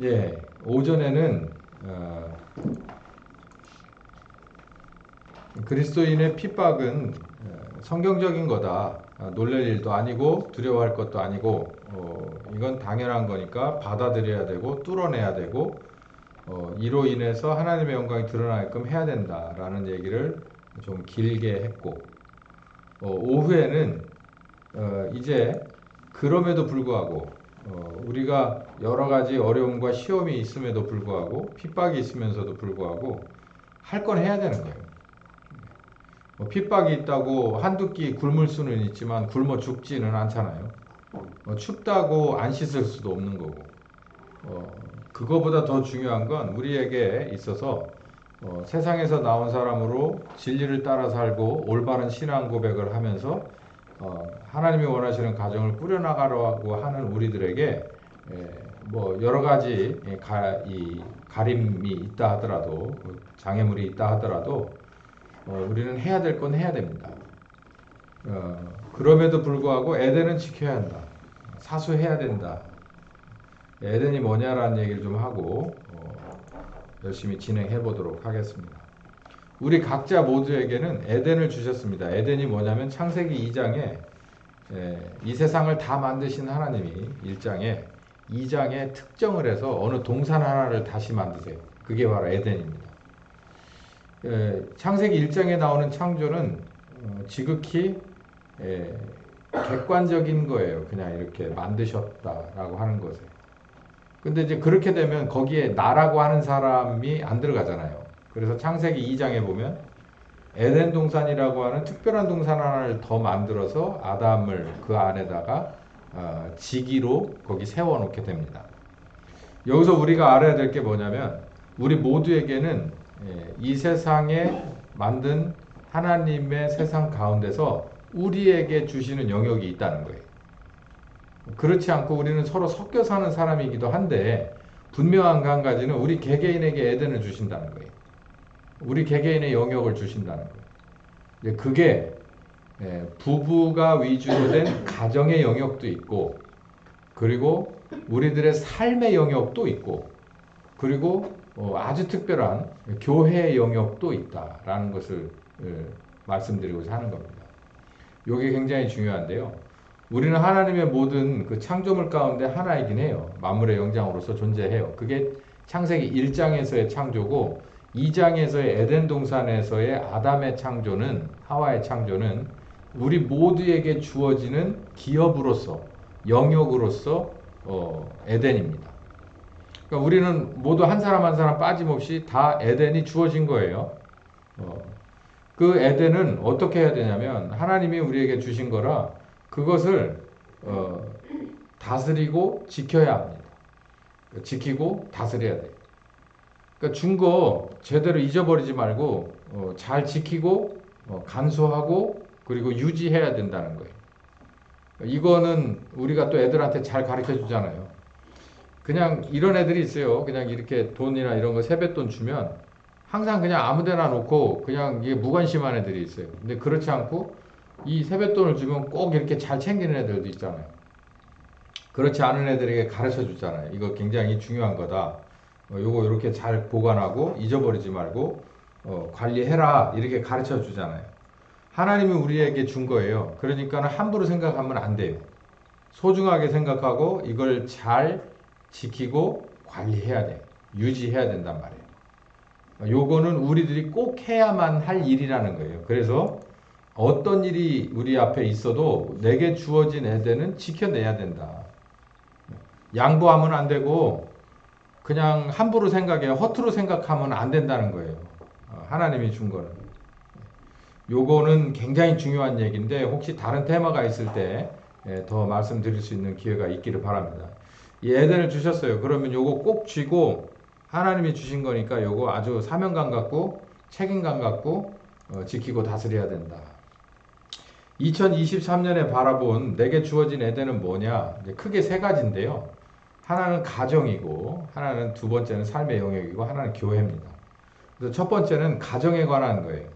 예, 오전에는 어, 그리스도인의 핍박은 어, 성경적인 거다. 아, 놀랄 일도 아니고 두려워할 것도 아니고 어, 이건 당연한 거니까 받아들여야 되고 뚫어내야 되고 어, 이로 인해서 하나님의 영광이 드러나게끔 해야 된다라는 얘기를 좀 길게 했고 어, 오후에는 어, 이제 그럼에도 불구하고 어, 우리가 여러 가지 어려움과 시험이 있음에도 불구하고 핍박이 있으면서도 불구하고 할 건 해야 되는 거예요. 뭐 핍박이 있다고 한두 끼 굶을 수는 있지만 굶어 죽지는 않잖아요. 어, 춥다고 안 씻을 수도 없는 거고. 어, 그거보다 더 중요한 건 우리에게 있어서 어, 세상에서 나온 사람으로 진리를 따라 살고 올바른 신앙 고백을 하면서 어, 하나님이 원하시는 가정을 꾸려나가려고 하는 우리들에게 에, 뭐 여러 가지 예, 가, 이 가림이 있다 하더라도 장애물이 있다 하더라도 어, 우리는 해야 될 건 해야 됩니다. 어, 그럼에도 불구하고 에덴은 지켜야 한다. 사수해야 된다. 에덴이 뭐냐라는 얘기를 좀 하고 어, 열심히 진행해 보도록 하겠습니다. 우리 각자 모두에게는 에덴을 주셨습니다. 에덴이 뭐냐면 창세기 2장에 예, 이 세상을 다 만드신 하나님이 1장에 2장에 특정을 해서 어느 동산 하나를 다시 만드세요. 그게 바로 에덴입니다. 예, 창세기 1장에 나오는 창조는 어, 지극히 예, 객관적인 거예요. 그냥 이렇게 만드셨다라고 하는 것에. 근데 이제 그렇게 되면 거기에 나라고 하는 사람이 안 들어가잖아요. 그래서 창세기 2장에 보면 에덴 동산이라고 하는 특별한 동산 하나를 더 만들어서 아담을 그 안에다가 어, 지기로 거기 세워놓게 됩니다. 여기서 우리가 알아야 될 게 뭐냐면 우리 모두에게는 예, 이 세상에 만든 하나님의 세상 가운데서 우리에게 주시는 영역이 있다는 거예요. 그렇지 않고 우리는 서로 섞여 사는 사람이기도 한데 분명한 한 가지는 우리 개개인에게 에덴을 주신다는 거예요. 우리 개개인의 영역을 주신다는 거예요. 그게 예, 부부가 위주로 된 가정의 영역도 있고 그리고 우리들의 삶의 영역도 있고 그리고 어, 아주 특별한 교회의 영역도 있다라는 것을 예, 말씀드리고자 하는 겁니다. 이게 굉장히 중요한데요. 우리는 하나님의 모든 그 창조물 가운데 하나이긴 해요. 만물의 영장으로서 존재해요. 그게 창세기 1장에서의 창조고 2장에서의 에덴 동산에서의 아담의 창조는 하와의 창조는 우리 모두에게 주어지는 기업으로서 영역으로서 어, 에덴입니다. 그러니까 우리는 모두 한 사람 한 사람 빠짐없이 다 에덴이 주어진 거예요. 어, 그 에덴은 어떻게 해야 되냐면 하나님이 우리에게 주신 거라 그것을 어, 다스리고 지켜야 합니다. 지키고 다스려야 돼요. 그러니까 준 거 제대로 잊어버리지 말고 어, 잘 지키고 어, 간수하고 그리고 유지해야 된다는 거예요. 이거는 우리가 또 애들한테 잘 가르쳐 주잖아요. 그냥 이런 애들이 있어요. 그냥 이렇게 돈이나 이런 거 세뱃돈 주면 항상 그냥 아무 데나 놓고 그냥 이게 무관심한 애들이 있어요. 근데 그렇지 않고 이 세뱃돈을 주면 꼭 이렇게 잘 챙기는 애들도 있잖아요. 그렇지 않은 애들에게 가르쳐 주잖아요. 이거 굉장히 중요한 거다. 어, 요거 이렇게 잘 보관하고 잊어버리지 말고 어, 관리해라 이렇게 가르쳐 주잖아요. 하나님이 우리에게 준 거예요. 그러니까 함부로 생각하면 안 돼요. 소중하게 생각하고 이걸 잘 지키고 관리해야 돼. 유지해야 된단 말이에요. 어, 요거는 우리들이 꼭 해야만 할 일이라는 거예요. 그래서 어떤 일이 우리 앞에 있어도 내게 주어진 에덴은 지켜내야 된다. 양보하면 안 되고 그냥 함부로 생각해 허투루 생각하면 안 된다는 거예요. 어, 하나님이 준 거는. 요거는 굉장히 중요한 얘기인데 혹시 다른 테마가 있을 때 더 말씀드릴 수 있는 기회가 있기를 바랍니다. 이 에덴을 주셨어요. 그러면 요거 꼭 쥐고 하나님이 주신 거니까 요거 아주 사명감 갖고 책임감 갖고 어, 지키고 다스려야 된다. 2023년에 바라본 내게 주어진 에덴은 뭐냐? 크게 세 가지인데요. 하나는 가정이고, 하나는 두 번째는 삶의 영역이고, 하나는 교회입니다. 그래서 첫 번째는 가정에 관한 거예요.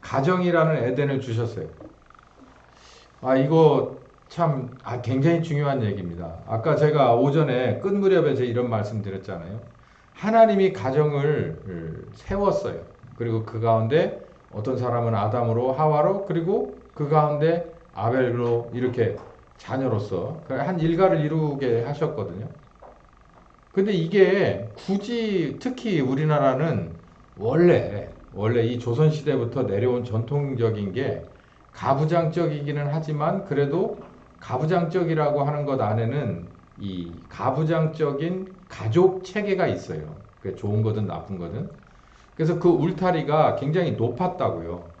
가정이라는 에덴을 주셨어요. 아, 이거 참 아, 굉장히 중요한 얘기입니다. 아까 제가 오전에 끝 무렵에 제 이런 말씀 드렸잖아요. 하나님이 가정을 을, 세웠어요. 그리고 그 가운데 어떤 사람은 아담으로 하와로 그리고 그 가운데 아벨로 이렇게 자녀로서 그한 일가를 이루게 하셨거든요. 근데 이게 굳이 특히 우리나라는 원래 원래 이 조선 시대부터 내려온 전통적인 게 가부장적이기는 하지만 그래도 가부장적이라고 하는 것 안에는 이 가부장적인 가족 체계가 있어요. 그 좋은 거든 나쁜 거든. 그래서 그 울타리가 굉장히 높았다고요.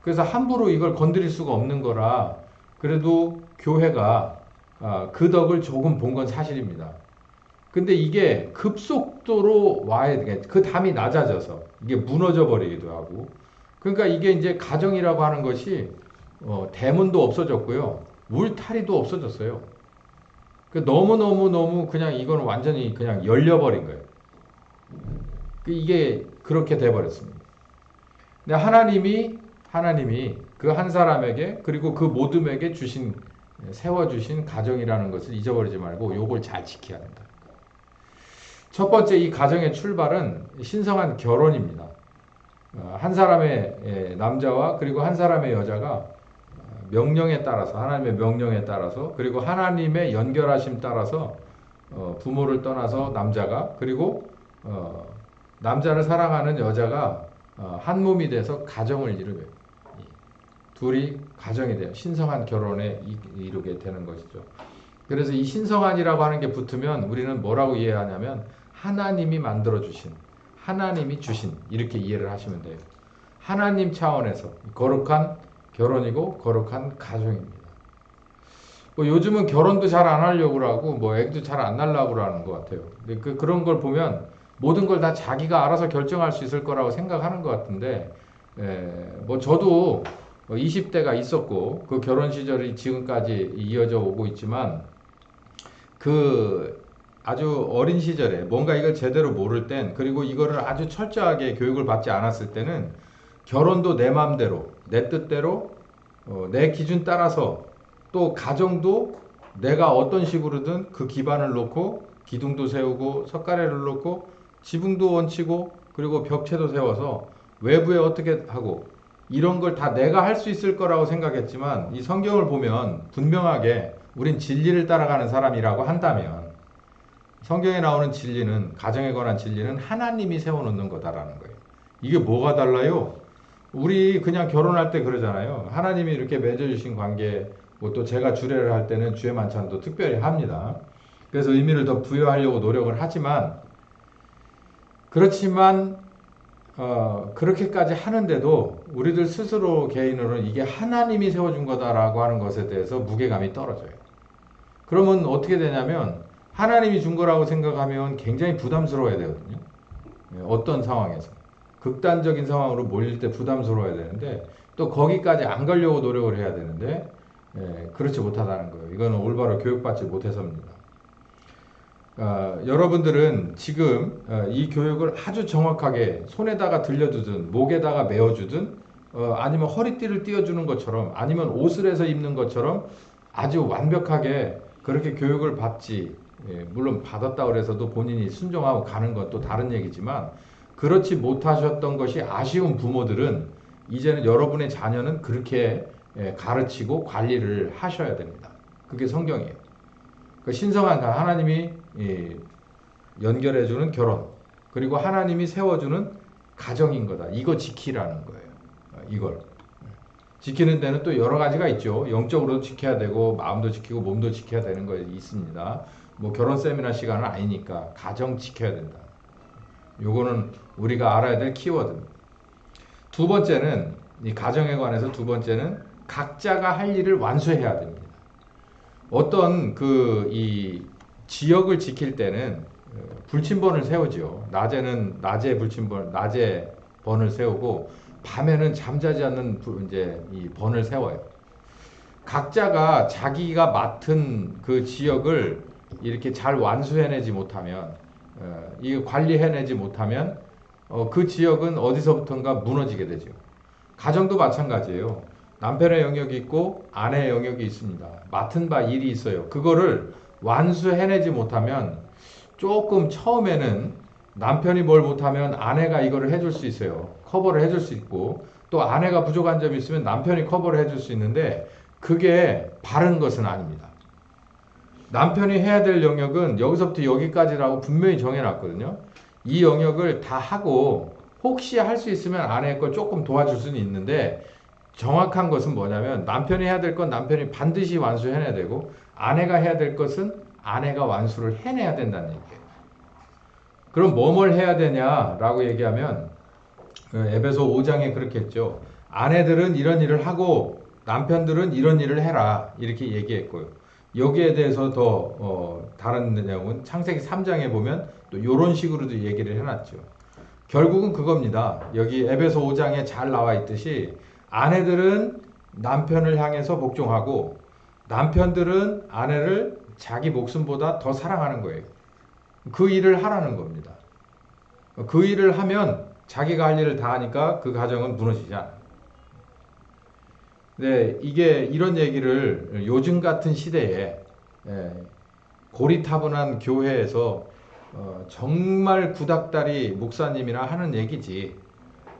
그래서 함부로 이걸 건드릴 수가 없는 거라 그래도 교회가 아, 그 덕을 조금 본 건 사실입니다. 근데 이게 급속도로 와야 돼. 그 담이 낮아져서 이게 무너져 버리기도 하고. 그러니까 이게 이제 가정이라고 하는 것이 어, 대문도 없어졌고요. 울타리도 없어졌어요. 그 너무너무너무 그냥 이거는 완전히 그냥 열려버린 거예요. 그 이게 그렇게 돼버렸습니다. 근데 하나님이, 하나님이 그 한 사람에게 그리고 그 모둠에게 주신, 세워주신 가정이라는 것을 잊어버리지 말고 요걸 잘 지켜야 된다. 첫 번째 이 가정의 출발은 신성한 결혼입니다. 어, 한 사람의 예, 남자와 그리고 한 사람의 여자가 어, 명령에 따라서 하나님의 명령에 따라서 그리고 하나님의 연결하심 따라서 어, 부모를 떠나서 남자가 그리고 어, 남자를 사랑하는 여자가 어, 한 몸이 돼서 가정을 이루게 이 둘이 가정이 돼요. 신성한 결혼에 이- 이루게 되는 것이죠. 그래서 이 신성한이라고 하는 게 붙으면 우리는 뭐라고 이해하냐면 하나님이 만들어 주신 하나님이 주신 이렇게 이해를 하시면 돼요. 하나님 차원에서 거룩한 결혼이고 거룩한 가정입니다. 뭐 요즘은 결혼도 잘 안 하려고 하고 뭐 애도 잘 안 날라고 하는 것 같아요. 근데 그 그런 걸 보면 모든 걸 다 자기가 알아서 결정할 수 있을 거라고 생각하는 것 같은데 에, 뭐 저도 20대가 있었고 그 결혼 시절이 지금까지 이어져 오고 있지만 그 아주 어린 시절에 뭔가 이걸 제대로 모를 땐 그리고 이거를 아주 철저하게 교육을 받지 않았을 때는 결혼도 내 마음대로 내 뜻대로 어, 내 기준 따라서 또 가정도 내가 어떤 식으로든 그 기반을 놓고 기둥도 세우고 석가래를 놓고 지붕도 원치고 그리고 벽체도 세워서 외부에 어떻게 하고 이런 걸 다 내가 할 수 있을 거라고 생각했지만 이 성경을 보면 분명하게 우린 진리를 따라가는 사람이라고 한다면 성경에 나오는 진리는 가정에 관한 진리는 하나님이 세워놓는 거다라는 거예요. 이게 뭐가 달라요? 우리 그냥 결혼할 때 그러잖아요. 하나님이 이렇게 맺어주신 관계, 뭐또 제가 주례를 할 때는 주의 만찬도 특별히 합니다. 그래서 의미를 더 부여하려고 노력을 하지만 그렇지만 어, 그렇게까지 하는데도 우리들 스스로 개인으로는 이게 하나님이 세워준 거다라고 하는 것에 대해서 무게감이 떨어져요. 그러면 어떻게 되냐면 하나님이 준 거라고 생각하면 굉장히 부담스러워야 되거든요. 예, 어떤 상황에서. 극단적인 상황으로 몰릴 때 부담스러워야 되는데 또 거기까지 안 가려고 노력을 해야 되는데 예, 그렇지 못하다는 거예요. 이거는 올바로 교육받지 못해서입니다. 어, 여러분들은 지금 어, 이 교육을 아주 정확하게 손에다가 들려주든 목에다가 메어주든 어, 아니면 허리띠를 띄워주는 것처럼 아니면 옷을 해서 입는 것처럼 아주 완벽하게 그렇게 교육을 받지 예, 물론 받았다 그래서도 본인이 순종하고 가는 건또 다른 얘기지만 그렇지 못하셨던 것이 아쉬운 부모들은 이제는 여러분의 자녀는 그렇게 예, 가르치고 관리를 하셔야 됩니다. 그게 성경이에요. 그 신성한 가- 하나님이 예, 연결해주는 결혼 그리고 하나님이 세워주는 가정인 거다. 이거 지키라는 거예요. 어, 이걸 지키는 데는 또 여러 가지가 있죠. 영적으로도 지켜야 되고 마음도 지키고 몸도 지켜야 되는 거 있습니다. 뭐 결혼 세미나 시간은 아니니까 가정 지켜야 된다. 요거는 우리가 알아야 될 키워드입니다. 두 번째는 이 가정에 관해서 두 번째는 각자가 할 일을 완수해야 됩니다. 어떤 그 이 지역을 지킬 때는 어, 불침번을 세우죠. 낮에는 낮에 불침번, 낮에 번을 세우고 밤에는 잠자지 않는 부- 이제 이 번을 세워요. 각자가 자기가 맡은 그 지역을 이렇게 잘 완수해내지 못하면, 어, 이 관리해내지 못하면 어, 그 지역은 어디서부턴가 무너지게 되죠. 가정도 마찬가지예요. 남편의 영역이 있고 아내의 영역이 있습니다. 맡은 바 일이 있어요. 그거를 완수해내지 못하면 조금 처음에는 남편이 뭘 못하면 아내가 이거를 해줄 수 있어요. 커버를 해줄 수 있고 또 아내가 부족한 점이 있으면 남편이 커버를 해줄 수 있는데 그게 바른 것은 아닙니다. 남편이 해야 될 영역은 여기서부터 여기까지라고 분명히 정해놨거든요. 이 영역을 다 하고 혹시 할 수 있으면 아내 걸 조금 도와줄 수는 있는데 정확한 것은 뭐냐면 남편이 해야 될 건 남편이 반드시 완수해내야 되고 아내가 해야 될 것은 아내가 완수를 해내야 된다는 얘기예요. 그럼 뭐뭘 해야 되냐라고 얘기하면 그 에베소 5장에 그렇게 했죠. 아내들은 이런 일을 하고 남편들은 이런 일을 해라 이렇게 얘기했고요. 여기에 대해서 더 어, 다른 내용은 창세기 3장에 보면 또 이런 식으로도 얘기를 해놨죠. 결국은 그겁니다. 여기 에베소 5장에 잘 나와 있듯이 아내들은 남편을 향해서 복종하고 남편들은 아내를 자기 목숨보다 더 사랑하는 거예요. 그 일을 하라는 겁니다. 그 일을 하면 자기가 할 일을 다 하니까 그 가정은 무너지지 않아요. 네, 이게 이런 얘기를 요즘 같은 시대에 예, 고리타분한 교회에서 어, 정말 구닥다리 목사님이나 하는 얘기지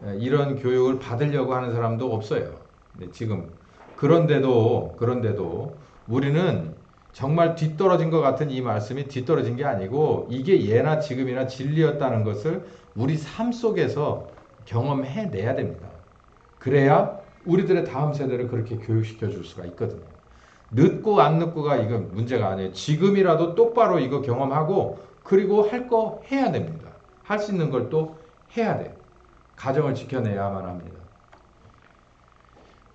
예, 이런 교육을 받으려고 하는 사람도 없어요. 네, 지금 그런데도 그런데도 우리는 정말 뒤떨어진 것 같은 이 말씀이 뒤떨어진 게 아니고 이게 예나 지금이나 진리였다는 것을 우리 삶 속에서 경험해 내야 됩니다. 그래야 우리들의 다음 세대를 그렇게 교육시켜 줄 수가 있거든요. 늦고 안 늦고가 이건 문제가 아니에요. 지금이라도 똑바로 이거 경험하고 그리고 할 거 해야 됩니다. 할 수 있는 걸 또 해야 돼요. 가정을 지켜내야만 합니다.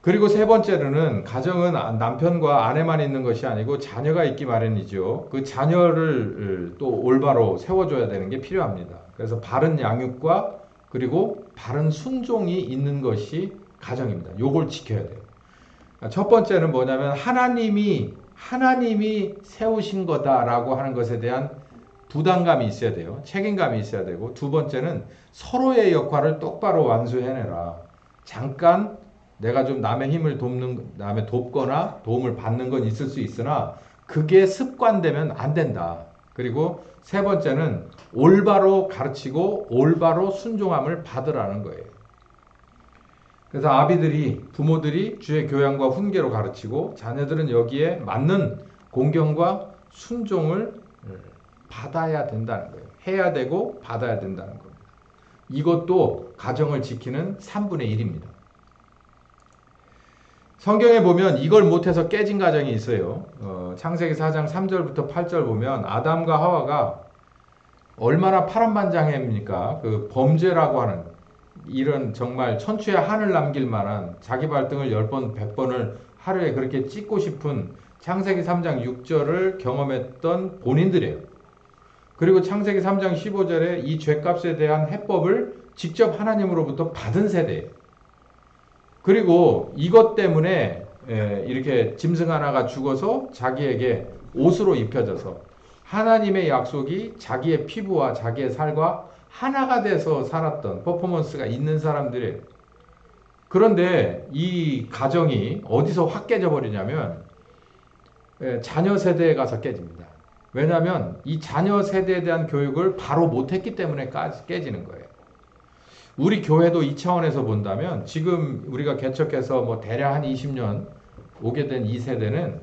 그리고 세 번째로는 가정은 남편과 아내만 있는 것이 아니고 자녀가 있기 마련이죠. 그 자녀를 또 올바로 세워줘야 되는 게 필요합니다. 그래서 바른 양육과 그리고 바른 순종이 있는 것이 가정입니다. 요걸 지켜야 돼요. 첫 번째는 뭐냐면 하나님이 하나님이 세우신 거다라고 하는 것에 대한 부담감이 있어야 돼요. 책임감이 있어야 되고 두 번째는 서로의 역할을 똑바로 완수해내라. 잠깐 내가 좀 남의 힘을 돕는 남의 돕거나 도움을 받는 건 있을 수 있으나 그게 습관되면 안 된다. 그리고 세 번째는 올바로 가르치고 올바로 순종함을 받으라는 거예요. 그래서 아비들이 부모들이 주의 교양과 훈계로 가르치고 자녀들은 여기에 맞는 공경과 순종을 받아야 된다는 거예요. 해야 되고 받아야 된다는 겁니다. 이것도 가정을 지키는 3분의 1입니다. 성경에 보면 이걸 못해서 깨진 가정이 있어요. 어, 창세기 4장 3절부터 8절 보면 아담과 하와가 얼마나 파란만장합니까? 그 범죄라고 하는 이런 정말 천추의 한을 남길 만한 자기 발등을 10번, 100번을 하루에 그렇게 찍고 싶은 창세기 3장 6절을 경험했던 본인들이에요. 그리고 창세기 3장 15절에 이 죄값에 대한 해법을 직접 하나님으로부터 받은 세대예요. 그리고 이것 때문에 이렇게 짐승 하나가 죽어서 자기에게 옷으로 입혀져서 하나님의 약속이 자기의 피부와 자기의 살과 하나가 돼서 살았던 퍼포먼스가 있는 사람들이 그런데 이 가정이 어디서 확 깨져 버리냐면 자녀 세대에 가서 깨집니다. 왜냐하면 이 자녀 세대에 대한 교육을 바로 못했기 때문에 깨지는 거예요. 우리 교회도 이 차원에서 본다면 지금 우리가 개척해서 뭐 대략 한 20년 오게 된 이 세대는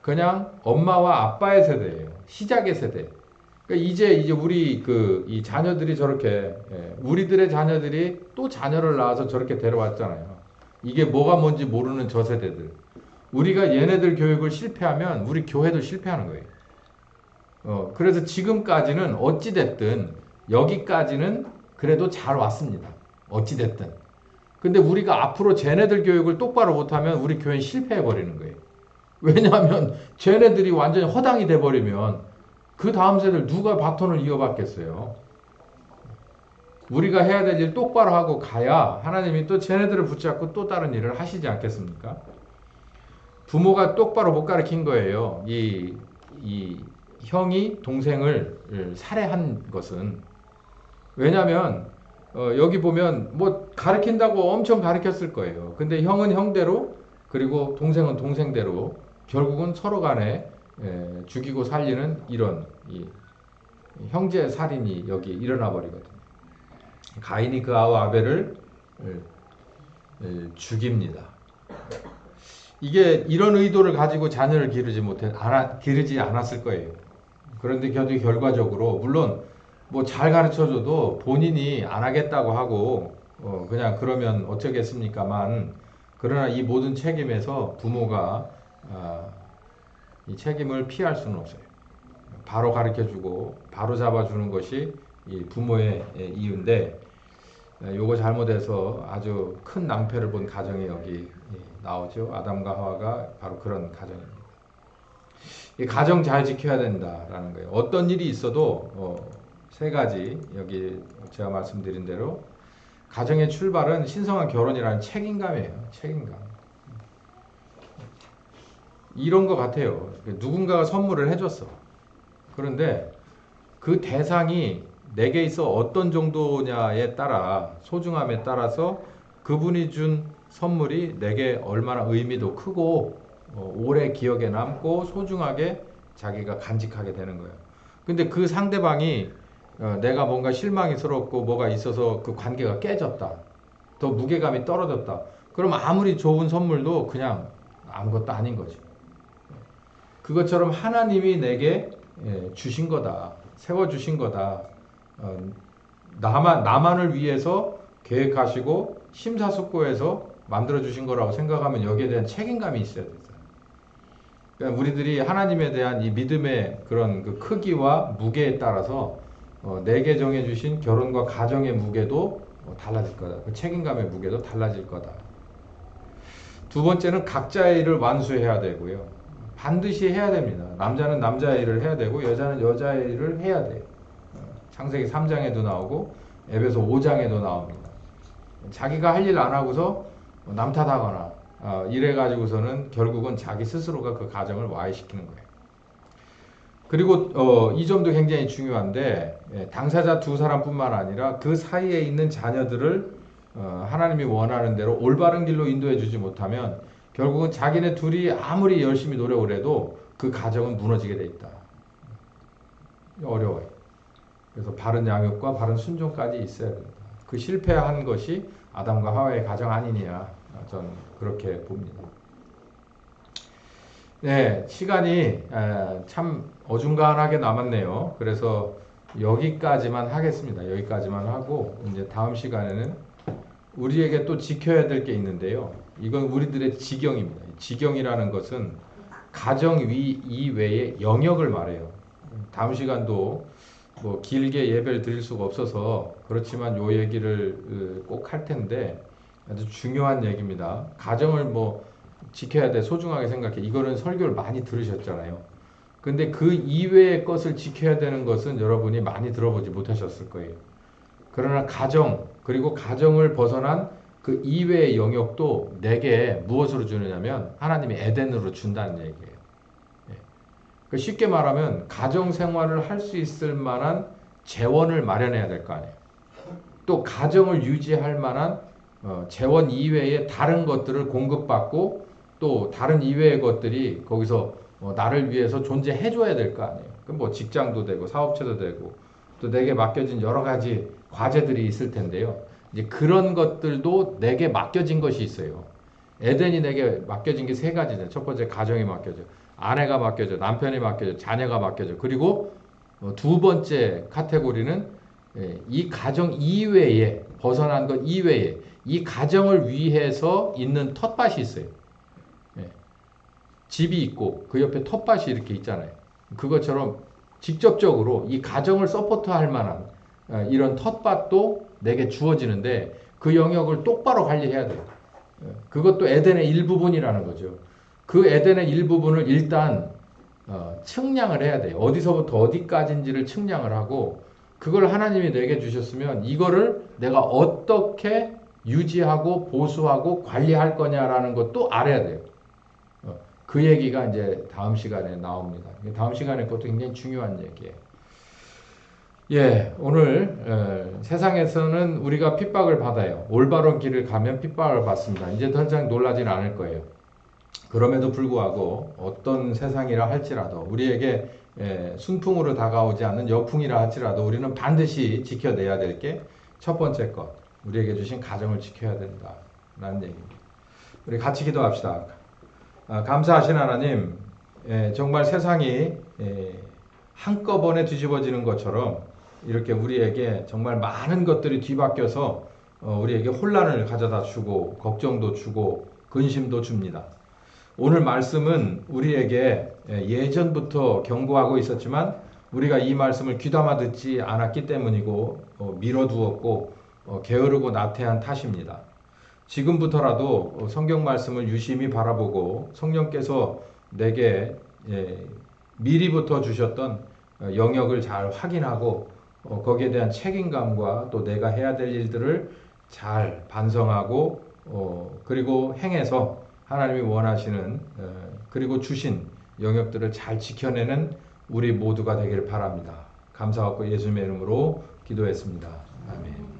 그냥 엄마와 아빠의 세대예요. 시작의 세대. 그러니까 이제 이제 우리 그 이 자녀들이 저렇게 예, 우리들의 자녀들이 또 자녀를 낳아서 저렇게 데려왔잖아요. 이게 뭐가 뭔지 모르는 저 세대들. 우리가 얘네들 교육을 실패하면 우리 교회도 실패하는 거예요. 어, 그래서 지금까지는 어찌 됐든 여기까지는 그래도 잘 왔습니다. 어찌됐든. 근데 우리가 앞으로 쟤네들 교육을 똑바로 못하면 우리 교회 실패해 버리는 거예요. 왜냐하면 쟤네들이 완전히 허당이 돼 버리면 그 다음 세대를 누가 바톤을 이어받겠어요. 우리가 해야 될 일 똑바로 하고 가야 하나님이 또 쟤네들을 붙잡고 또 다른 일을 하시지 않겠습니까? 부모가 똑바로 못 가르친 거예요. 이, 이 형이 동생을 살해한 것은 왜냐하면 어, 여기 보면 뭐 가르친다고 엄청 가르쳤을 거예요. 근데 형은 형대로 그리고 동생은 동생대로 결국은 서로 간에 에, 죽이고 살리는 이런 이 형제 살인이 여기 일어나 버리거든요. 가인이 그 아우 아벨을 에, 에, 죽입니다. 이게 이런 의도를 가지고 자녀를 기르지 못해 않아, 기르지 않았을 거예요. 그런데 결 결과적으로 물론 뭐 잘 가르쳐줘도 본인이 안 하겠다고 하고 어 그냥 그러면 어쩌겠습니까만 그러나 이 모든 책임에서 부모가 아, 이 책임을 피할 수는 없어요. 바로 가르쳐주고 바로 잡아주는 것이 이 부모의 예, 이유인데 예, 요거 잘못해서 아주 큰 낭패를 본 가정이 여기 예, 나오죠. 아담과 하와가 바로 그런 가정입니다. 이 가정 잘 지켜야 된다라는 거예요. 어떤 일이 있어도 어, 세 가지 여기 제가 말씀드린 대로 가정의 출발은 신성한 결혼이라는 책임감이에요. 책임감. 이런 것 같아요. 누군가가 선물을 해줬어. 그런데 그 대상이 내게 있어 어떤 정도냐에 따라 소중함에 따라서 그분이 준 선물이 내게 얼마나 의미도 크고 어, 오래 기억에 남고 소중하게 자기가 간직하게 되는 거예요. 근데 그 상대방이 어, 내가 뭔가 실망스럽고 뭐가 있어서 그 관계가 깨졌다. 더 무게감이 떨어졌다. 그럼 아무리 좋은 선물도 그냥 아무것도 아닌 거지. 그것처럼 하나님이 내게 예, 주신 거다. 세워 주신 거다. 어, 나만 나만을 위해서 계획하시고 심사숙고해서 만들어 주신 거라고 생각하면 여기에 대한 책임감이 있어야 되죠. 그러니까 우리들이 하나님에 대한 이 믿음의 그런 그 크기와 무게에 따라서 어, 내게 정해 주신 결혼과 가정의 무게도 어, 달라질 거다. 그 책임감의 무게도 달라질 거다. 두 번째는 각자의 일을 완수해야 되고요. 반드시 해야 됩니다. 남자는 남자의 일을 해야 되고 여자는 여자의 일을 해야 돼요. 어, 창세기 3장에도 나오고 에베소 5장에도 나옵니다. 자기가 할 일 안 하고서 남 탓하거나 어, 이래 가지고서는 결국은 자기 스스로가 그 가정을 와해시키는 거예요. 그리고 어, 이 점도 굉장히 중요한데 예, 당사자 두 사람뿐만 아니라 그 사이에 있는 자녀들을 어, 하나님이 원하는 대로 올바른 길로 인도해 주지 못하면 결국은 자기네 둘이 아무리 열심히 노력을 해도 그 가정은 무너지게 돼 있다. 어려워요. 그래서 바른 양육과 바른 순종까지 있어야 된다. 그 실패한 것이 아담과 하와의 가정 아니냐. 저는 그렇게 봅니다. 네, 시간이 에, 참 어중간하게 남았네요. 그래서 여기까지만 하겠습니다. 여기까지만 하고 이제 다음 시간에는 우리에게 또 지켜야 될 게 있는데요. 이건 우리들의 지경입니다. 지경이라는 것은 가정 위 이외의 영역을 말해요. 다음 시간도 뭐 길게 예배를 드릴 수가 없어서 그렇지만 요 얘기를 꼭 할 텐데 아주 중요한 얘기입니다. 가정을 뭐 지켜야 돼 소중하게 생각해. 이거는 설교를 많이 들으셨잖아요. 근데 그 이외의 것을 지켜야 되는 것은 여러분이 많이 들어보지 못하셨을 거예요. 그러나 가정 그리고 가정을 벗어난 그 이외의 영역도 내게 무엇으로 주느냐면 하나님이 에덴으로 준다는 얘기예요. 예. 그 쉽게 말하면 가정 생활을 할 수 있을 만한 재원을 마련해야 될 거 아니에요. 또 가정을 유지할 만한 어, 재원 이외의 다른 것들을 공급받고 또 다른 이외의 것들이 거기서 어, 나를 위해서 존재해 줘야 될 거 아니에요. 그럼 뭐 직장도 되고 사업체도 되고 또 내게 맡겨진 여러 가지 과제들이 있을 텐데요. 이제 그런 것들도 내게 맡겨진 것이 있어요. 에덴이 내게 맡겨진 게 세 가지죠. 첫 번째 가정이 맡겨져, 아내가 맡겨져, 남편이 맡겨져, 자녀가 맡겨져. 그리고 어, 두 번째 카테고리는 예, 이 가정 이외에 벗어난 것 이외에 이 가정을 위해서 있는 텃밭이 있어요. 예. 집이 있고 그 옆에 텃밭이 이렇게 있잖아요. 그것처럼 직접적으로 이 가정을 서포트할 만한 어, 이런 텃밭도 내게 주어지는데 그 영역을 똑바로 관리해야 돼요. 예. 그것도 에덴의 일부분이라는 거죠. 그 에덴의 일부분을 일단 어, 측량을 해야 돼요. 어디서부터 어디까지인지를 측량을 하고 그걸 하나님이 내게 주셨으면 이거를 내가 어떻게 유지하고 보수하고 관리할 거냐라는 것도 알아야 돼요. 어, 그 얘기가 이제 다음 시간에 나옵니다. 다음 시간에 그것도 굉장히 중요한 얘기예요. 예, 오늘 에, 세상에서는 우리가 핍박을 받아요. 올바른 길을 가면 핍박을 받습니다. 이제 더 이상 놀라지는 않을 거예요. 그럼에도 불구하고 어떤 세상이라 할지라도 우리에게 예, 순풍으로 다가오지 않는 역풍이라 할지라도 우리는 반드시 지켜내야 될 게 첫 번째 것 우리에게 주신 가정을 지켜야 된다라는 얘기입니다. 우리 같이 기도합시다. 아, 감사하신 하나님, 예, 정말 세상이 예, 한꺼번에 뒤집어지는 것처럼 이렇게 우리에게 정말 많은 것들이 뒤바뀌어서 어, 우리에게 혼란을 가져다 주고 걱정도 주고 근심도 줍니다. 오늘 말씀은 우리에게 예, 예전부터 경고하고 있었지만 우리가 이 말씀을 귀담아 듣지 않았기 때문이고 어, 미뤄두었고 어, 게으르고 나태한 탓입니다. 지금부터라도 어, 성경 말씀을 유심히 바라보고 성령께서 내게 예, 미리부터 주셨던 어, 영역을 잘 확인하고 어, 거기에 대한 책임감과 또 내가 해야 될 일들을 잘 반성하고 어, 그리고 행해서 하나님이 원하시는 어, 그리고 주신 영역들을 잘 지켜내는 우리 모두가 되기를 바랍니다. 감사하고 예수님의 이름으로 기도했습니다. 아멘.